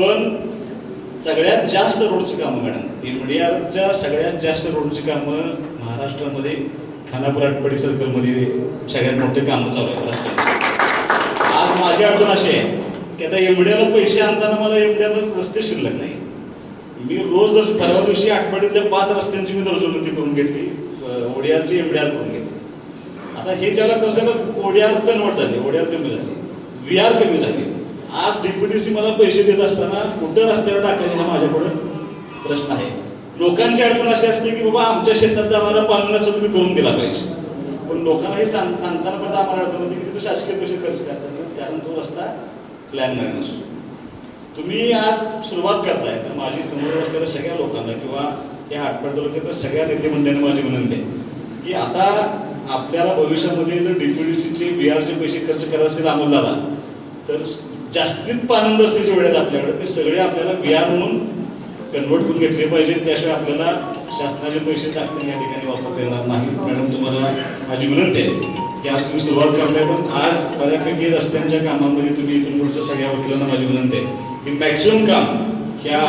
पण सगळ्यात जास्त रोडची कामं मॅडम इंडियाच्या सगळ्यात जास्त रोडची कामं महाराष्ट्रामध्ये खानापूर आटपाडी सर्कलमध्ये सगळ्यात मोठे कामं चालू आहेत. आज माझी अडचण अशी आहे की आता एवढ्याला पैसे आणताना मला एवढ्याला रस्ते शिल्लक नाही. मी रोज जर परवा दिवशी आठवड्यातल्या पाच रस्त्यांची मी दर्जोन्नती करून घेतली ओडिआरची एमडीआर करून घेतली. आता हे ज्याला कसं ना तनवट झाली ओडिआर कमी झाली व्ही आर कमी झाली. आज डीपीडीसी मला पैसे देत असताना कुठं रस्त्यावर टाकायचे हा माझ्याकडं प्रश्न आहे. लोकांची अडचण अशी असते की बाबा आमच्या शेतात जाणारा पालनाचा तुम्ही करून दिला पाहिजे. पण लोकांना हे सांग सांगताना पण आम्हाला अडचण होती की तुम्ही शासकीय पैसे खर्च करता कारण तो रस्ता प्लॅन नाही नसतो. तुम्ही आज सुरुवात करताय. तर माझी समोर असलेल्या सगळ्या लोकांना किंवा या आठवड तालुक्यातल्या सगळ्या नेते मंडळींना माझी विनंती आहे की आता आपल्याला भविष्यामध्ये जर डीपीडीसीचे बिहारचे पैसे खर्च करायला असेल अमोलला तर जास्तीत पानंद असते जेवढे आहेत आपल्याकडे ते सगळे आपल्याला बियार म्हणून कन्वर्ट करून घेतले पाहिजे त्याशिवाय आपल्याला शासनाचे पैसे टाकून या ठिकाणी वापरता येणार नाही. मॅडम तुम्हाला माझी विनंती आहे की आज तुम्ही सुरुवात करताय पण आज बऱ्यापैकी रस्त्यांच्या कामामध्ये तुम्ही इथून पुढच्या सगळ्या वकिलांना माझी विनंती आहे. की मॅक्सिमम काम ह्या